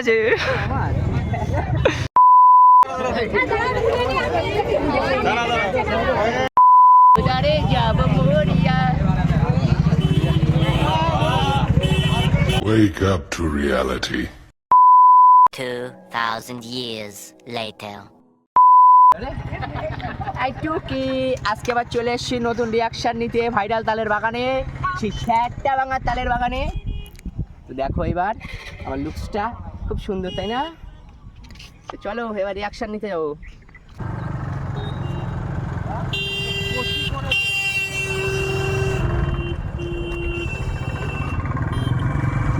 আছে। Wake up to reality. 2,000 years later. একটু কি আজকে আবার চলে এসেছি নতুন রিয়াকশন নিতে ভাইরাল তালের বাগানে। সেই স্যারটা ভাঙার তালের বাগানে। তো দেখো এবার আমার লুকসটা খুব সুন্দর তাই না? চলো এবার রিয়াকশন নিতে যাব।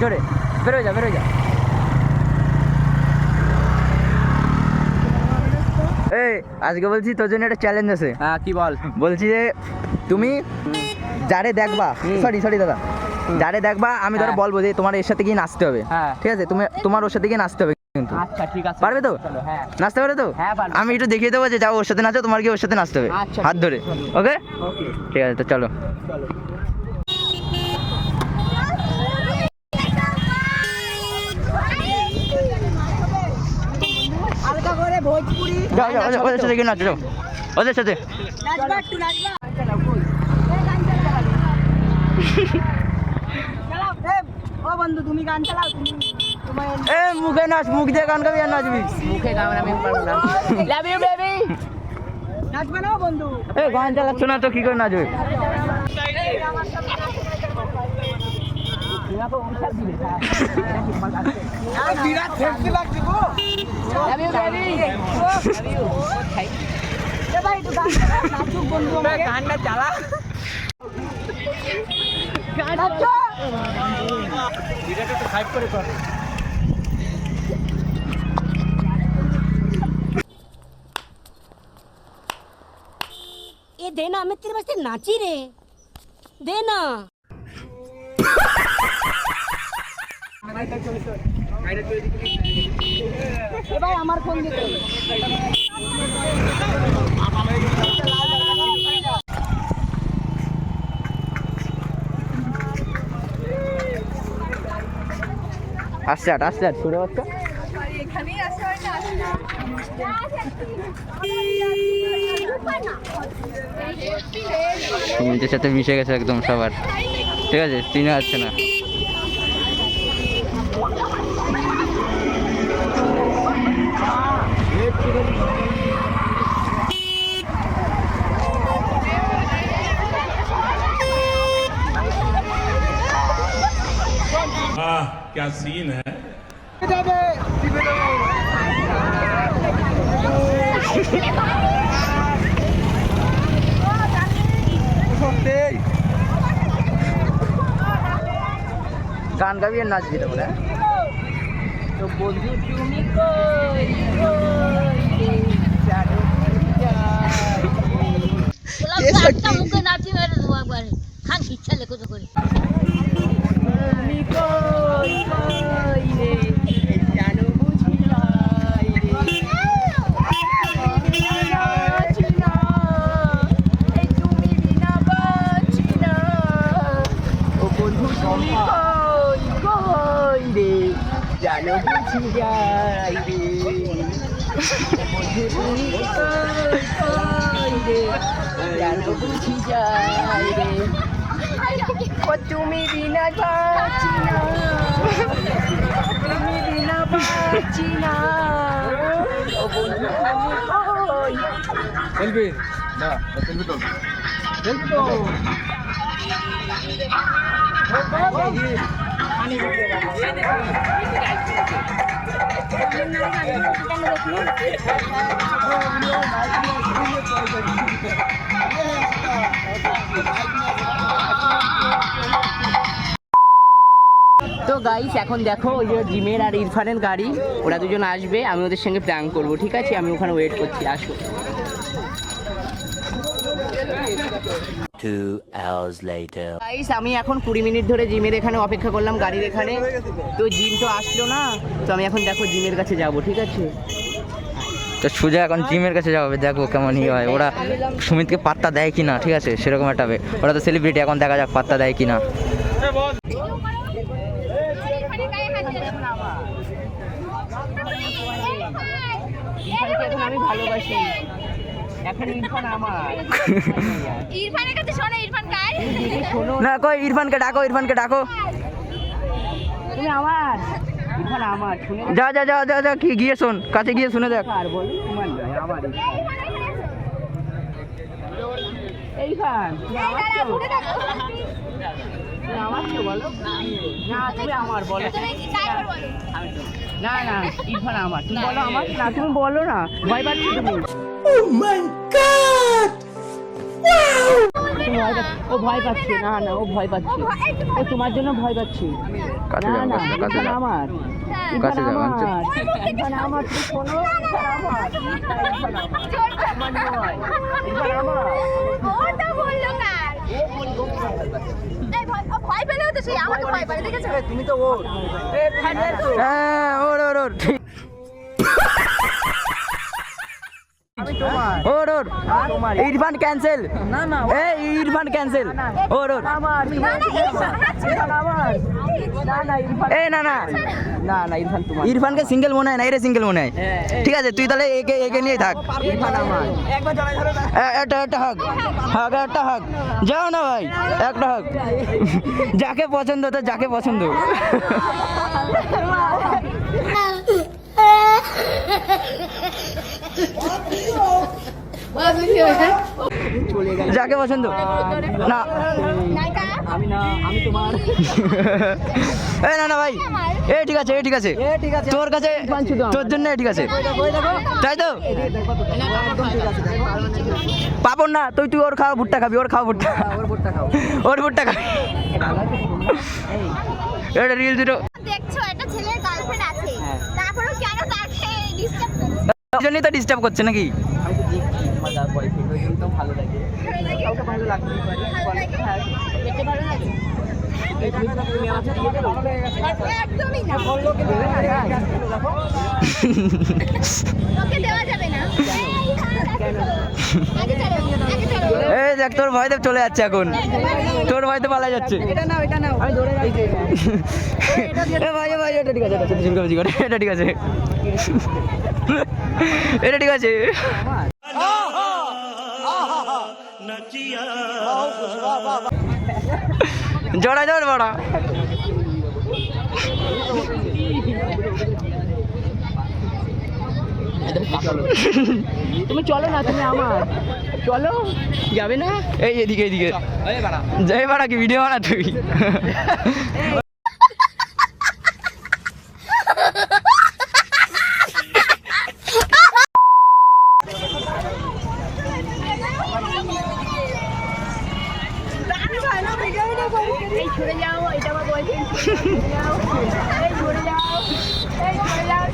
জোরে বেরো যা বেরো যা। এই আজকে বলছি তোর জন্য একটা চ্যালেঞ্জ আছে। হ্যাঁ কি বল? বলছি যে তুমি যারে দেখবা সরি সরি দাদা। যারে দেখবা আমি ধরো হ্যাঁ। বলব যে তোমার এর সাথে গিয়ে নাচতে হবে। হ্যাঁ। ঠিক আছে? তুমি তোমার ওর সাথে গিয়ে নাচতে হবে কিন্তু। আচ্ছা ঠিক আছে। পারবে তো? হ্যাঁ। নাচতে পারবে তো? হ্যাঁ, আমি একটু দেখিয়ে দেবো যে যাও ওর সাথে নাচো তোমার গিয়ে ওর সাথে নাচতে হবে। আচ্ছা, হাত ধরে। ওকে? ঠিক আছে তো চলো। ওদের- সাথে নাচো যাও। ওদের সাথে। নাচবা একটু নাচবা। ও বন্ধু তুমি গান চালাও তুমি এ মুখে নাচ মুখ দিয়ে গান গাবি আর নাচবি। মুখে গান আমি পারব না। লাভ ইউ বেবি নাচবে না বন্ধু? এ গান চালাচ্ছ না তো কি করে নাচবে? বিরাট লাগছে গো love you baby love you এ ভাই গান চালা নাচুক বন্ধু আমাকে। গানটা চালা। গান এ দে না আমি তোর বাসতে নাচি রে। দে না। এবার আমার ফোন দিতে আসছে আট আসছে আট শুনে পাচ্ছ সুমিতের সাথে মিশে গেছে একদম সবার। ঠিক আছে চিনে আসছে না। क्या सीन है গান গাবি আর নাচবি তো বলে তো বন্ধু তুমি কই কই জানো একটা মুখে নাচি মেরে দেবো একবারে খান কি ইচ্ছা লেখো তো করে তুমি কই কই রে জানো বুঝি যাই রে জানো বুঝি যাই রে ও তুমি বিনা বাঁচি না তুমি বিনা বাঁচি না ও বন্ধু তুমি কই তো। গাইস এখন দেখো ওই যে জিমের আর ইরফানের গাড়ি। ওরা দুজন আসবে আমি ওদের সঙ্গে প্ল্যান করব ঠিক আছে? আমি ওখানে ওয়েট করছি আসো। Two hours গাইস আমি এখন কুড়ি মিনিট ধরে জিমের এখানে অপেক্ষা করলাম গাড়ির এখানে। তো জিম তো আসলো না তো আমি এখন দেখো জিমের কাছে যাব ঠিক আছে? তো সুজা এখন জিমের কাছে যাবে দেখো কেমন ইয়ে হয়। ওরা সুমিতকে পাত্তা দেয় কি না ঠিক আছে? সেরকম একটা বে- ওরা তো সেলিব্রিটি এখন দেখা যাক পাত্তা দেয় কি না ইরফানকে না, কই, ইরফানকে ডাকো ইরফানকে ডাকো। তুমি আমার যা যা যা যা যা, কি, গিয়ে শোন, কাছে গিয়ে শুনে দেখ। আর বল না না ইরফান আমার তুমি বলো আমার না তুমি বলো না ভয় পাচ্ছ তুমি ও ভয় পাচ্ছে না না ও ভয় পাচ্ছে ও তোমার জন্য ভয় পাচ্ছে কাছে না যাও, না কাছে যাও। আমার হ্যাঁ। আমার আচ্ছা। আমার আমার আমার হ্যাঁ ইরফান ক্যান্সেল ওর ওর। ইরফান না না ইরফান এই না না না না ইরফান তোমার ইরফানকে সিঙ্গেল মনে হয় না এরে সিঙ্গেল মনে হয় হ্যাঁ, ঠিক আছে তুই তাহলে একে একে নিয়ে থাক একটা একটা হাগ হাগ একটা হাগ যাও না ভাই একটা হাগ যাকে পছন্দ তো যাকে পছন্দ যাকে পছন্দ। না। আমি না এই না না ভাই। এ, ঠিক আছে, এ, ঠিক আছে। তোর কাছে। তোর জন্য এ, ঠিক আছে। তাই তো? পাপন না, তুই তুই ওর খাওয়া ভুট্টা খাবি, ওর খাওয়া ভুট্টা। ওর ভোটটা খাও ওর ভুট্টা খাবি। এটা রিল দুটো দেখছ একটা ছেলের গার্লফ্রেন্ড আছে হ্যাঁ। তারপরেও কেন তাকে ডিস্টার্ব এই জন্যই তো ডিস্টার্ব করছে নাকি? ওই দেওয়া যাবে না। এই দেখ তোর ভয়তে চলে যাচ্ছে এখন। তোর ভয়তে পালা যাচ্ছে। ভাই ভাই এটা ঠিক আছে এটা ঠিক আছে। এটা ঠিক আছে। জোড়া জোড় বড়া। তুমি চলো না তুমি আমার। চলো যাবে না? এই এদিকে এদিকে। যাই বাড়া। কি ভিডিও বানা তুই? এই যাও এটা আমার বয়ফ্রেন্ড সরে যাও। এই যাও এই যাও।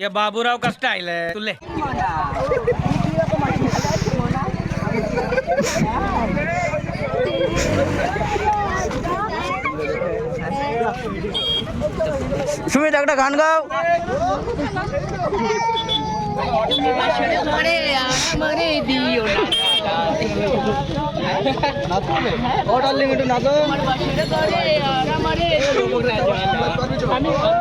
ये बाबूराव का स्टाइल है तू সুমিত একটা গান গাও। দিও অর্ডার লিমিট না তো দেখো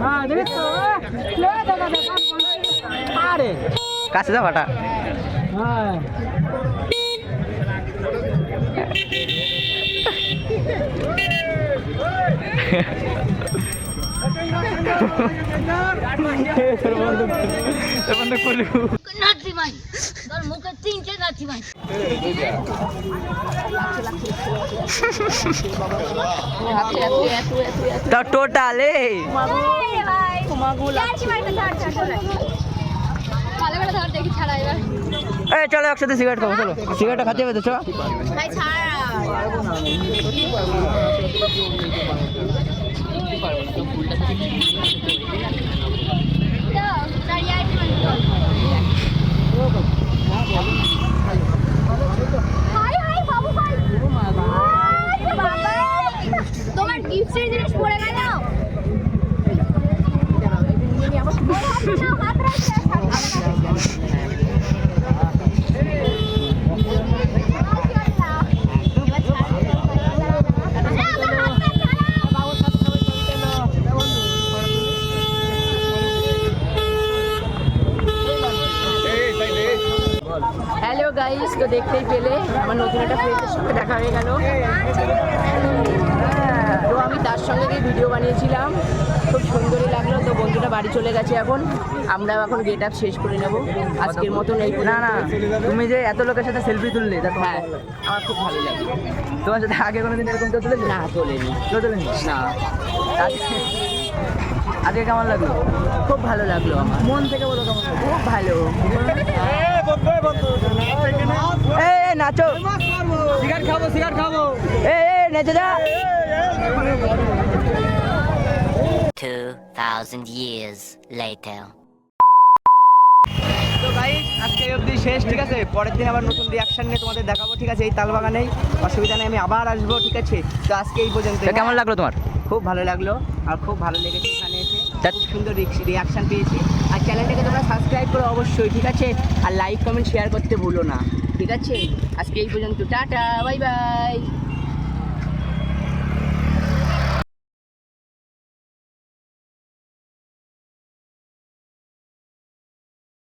হ্যাঁ দেখো আরে কাছে যা ফাটা হ্যাঁ নাচি ভাই তোর মুখে তিনটে নাচি ভাই তা টোটালে ভালো করে ধর দেখি ছাড়া এবার এই চলো একসাথে সিগারেট খাব চলো। সিগারেটটা খাতে হবে তো চ ভাই ছাড়। হাই হাই বাবু ভাই। বাবা তোমার গিফটের জিনিস পড়ে গেল হাত রাখছে হ্যালো গাইস তো দেখতেই পেলে। আমার নতুন একটা ফ্রেন্ডের সঙ্গে দেখা হয়ে গেল। তো আমি তার সঙ্গে গিয়ে ভিডিও বানিয়েছিলাম। খুব সুন্দরই লাগল। তো বন্ধুটা বাড়ি চলে গেছে এখন। আমরা এখন গেট আপ শেষ করে নেব। আজকের মতন এই না না তুমি যে এত লোকের সাথে সেলফি তুললে তা তোমার হ্যাঁ আমার খুব ভালো লাগে। তোমার সাথে আগে কোনোদিন এরকম কেউ তুলেছে? না তোলেনি। তুলেনি? না। আজকে আজকে কেমন লাগল? খুব ভালো লাগল আমার। মন থেকে বলো কেমন খুব ভালো। নাচো। সিগারেট খাব সিগারেট খাব। এই এই নেচে যা। 2,000 years later. তো গাইস আজকে অবধি শেষ ঠিক আছে? পরের দিন আবার নতুন রিয়াকশন নিয়ে তোমাদের দেখাবো ঠিক আছে? এই তালবাগানেই। অসুবিধা নেই আমি আবার আসব ঠিক আছে? তো আজকে এই পর্যন্ত কেমন লাগল তোমার? খুব ভালো লাগল আর খুব ভালো লেগেছে এখানে এসে। খুব সুন্দর রিয়াকশন পেয়েছি। আর চ্যানেলটাকে তোমরা সাবস্ক্রাইব করো অবশ্যই ঠিক আছে? আর লাইক কমেন্ট শেয়ার করতে ভুলো না। ঠিক আছে? আজকে এই পর্যন্ত টাটা বাই বাই।